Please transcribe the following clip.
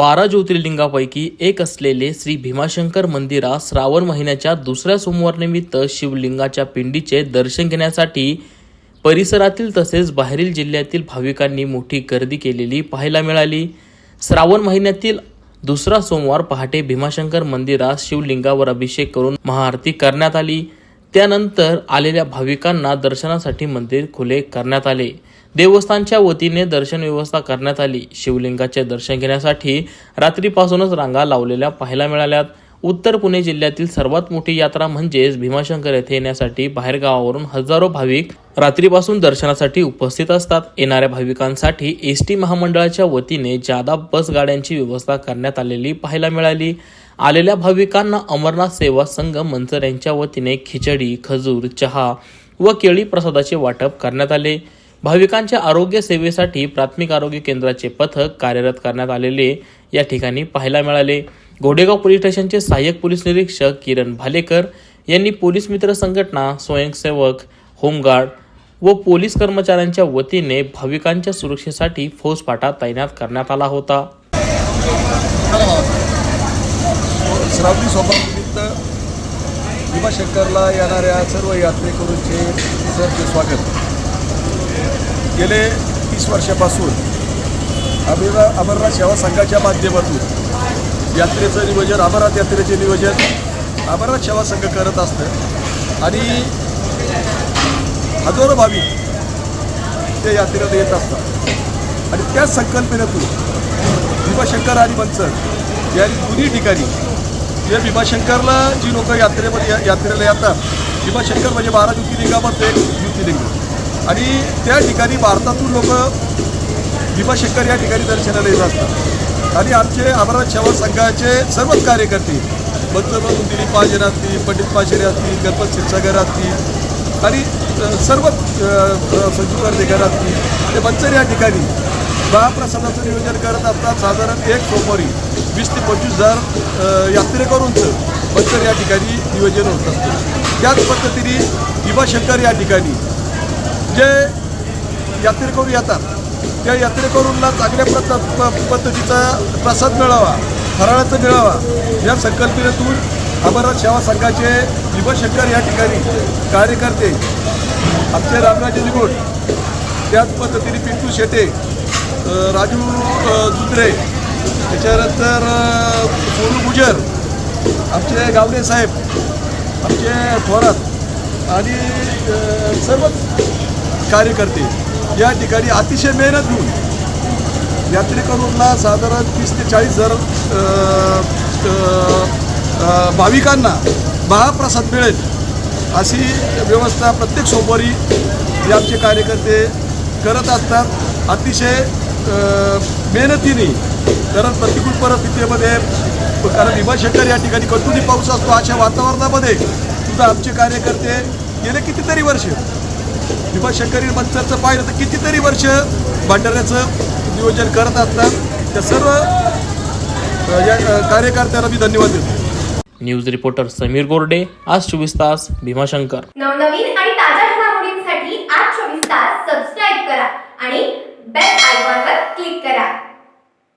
बारा ज्योतिर्लिंगापैकी एक असलेले श्री भीमाशंकर मंदिरात श्रावण महिन्याच्या दुसऱ्या सोमवारनिमित्त शिवलिंगाच्या पिंडीचे दर्शन घेण्यासाठी परिसरातील तसेच बाहेरील जिल्ह्यातील भाविकांनी मोठी गर्दी केलेली पाहायला मिळाली. श्रावण महिन्यातील दुसरा सोमवार पहाटे भीमाशंकर मंदिरात शिवलिंगावर अभिषेक करून महाआरती करण्यात आली. त्यानंतर आलेल्या भाविकांना दर्शनासाठी मंदिर खुले करण्यात आले. देवस्थानच्या वतीने दर्शन व्यवस्था करण्यात आली. शिवलिंगाचे दर्शन घेण्यासाठी रात्रीपासूनच रांगा लावलेल्या पाहायला मिळाल्यात. उत्तर पुणे जिल्ह्यातील सर्वात मोठी यात्रा म्हणजेच भीमाशंकर येथे येण्यासाठी बाहेरगावावरून हजारो भाविक रात्रीपासून दर्शनासाठी उपस्थित असतात. येणाऱ्या भाविकांसाठी एस टी महामंडळाच्या वतीने जादा बस गाड्यांची व्यवस्था करण्यात आलेली पाहायला मिळाली. आलेल्या भाविकांना अमरनाथ सेवा संघ मंचर यांच्या वतीने खिचडी खजूर चहा व केळी प्रसादाचे वाटप करण्यात आले. भाविकांच्या आरोग्य सेवेसाठी प्राथमिक आरोग्य केंद्राचे पथक कार्यरत करण्यात आलेले या ठिकाणी पाहायला मिळाले. घोडेगाव पोलीस स्टेशनचे सहाय्यक पोलीस निरीक्षक किरण भालेकर यांनी पोलीस मित्र संघटना स्वयंसेवक होमगार्ड व पोलीस कर्मचाऱ्यांच्या वतीने भाविकांच्या सुरक्षेसाठी फौजफाटा तैनात करण्यात आला होता. श्रावणी सोमवारनिमित्त भीमाशंकरला येणाऱ्या सर्व यात्रेकरूंचे सरचे स्वागत. गेले तीस वर्षापासून अमिरा अमरनाथ सेवा संघाच्या माध्यमातून यात्रेचं नियोजन अमरनाथ यात्रेचे नियोजन अमरनाथ सेवा संघ करत असतं. आणि हजारो भाविक ते यात्रेला येत असतात. आणि त्याच संकल्पनेतून भीमाशंकर आणि मनसर या दोन्ही ठिकाणी जे भीमाशंकरला जी लोक यात्रेमध्ये यात्रेला येतात भीमाशंकर म्हणजे बारा ज्योतिलिंगामध्ये एक ज्योतिलिंग आणि त्या ठिकाणी भारतातून लोक भीमाशंकर या ठिकाणी दर्शनाला येत असतात आणि आमचे अमरनाथ सेवा संघाचे सर्वच कार्यकर्ते बंधुबंधू दिलीप महाजन असतील पंडित माशेरे असतील गणपत क्षीरसागर असतील आणि सर्व अ, संजू असतील ते मंचर या ठिकाणी महाप्रसादाचं नियोजन करत असतात. साधारण एक सोमवारी वीस ते पंचवीस हजार यात्रेकरूंचं मंचर या ठिकाणी नियोजन होत असतं. त्याच पद्धतीने भीमाशंकर या ठिकाणी जे यात्रेकरू येतात त्या यात्रेकरूंना चांगल्या प्रता प- पद्धतीचा प्रसाद मिळावा फराळाचा मिळावा या संकल्पनेतून अमरनाथ सेवा संघाचे भीमाशंकर या ठिकाणी कार्यकर्ते आमचे रामराजे निगोड त्याच पद्धतीने पिंटू शेटे राजू अ, त्याच्यानंतर सोनू गुजर आमचे गावडे साहेब आमचे थोरात आणि सर्वच कार्यकर्ते या ठिकाणी अतिशय मेहनत घेऊन यात्रेकरूंना साधारण तीस ते चाळीस हजार भाविकांना महाप्रसाद मिळेल अशी व्यवस्था प्रत्येक सोमवारी हे आमचे कार्यकर्ते करत असतात. अतिशय मेहनतीने. कारण प्रतिकूल परिस्थितीमध्ये कारण भीमाशंकर या ठिकाणी कटुनी पाऊस असतो अशा वातावरणामध्ये सुद्धा आमचे कार्यकर्ते गेले कितीतरी वर्ष. भीमाशंकरी मंचरचं पाहिलं तर कितीतरी वर्ष भांडाऱ्याचं नियोजन करत असतात. त्या सर्व या अ, कार्यकर्त्यांना मी धन्यवाद देतो. न्यूज रिपोर्टर समीर गोरडे आज चोवीस तास भीमाशंकर. नवनवीन आणि ताज्या घडामोडींसाठी आज चोवीस तास सबस्क्राईब करा आणि बेल आयकॉनवर क्लिक करा.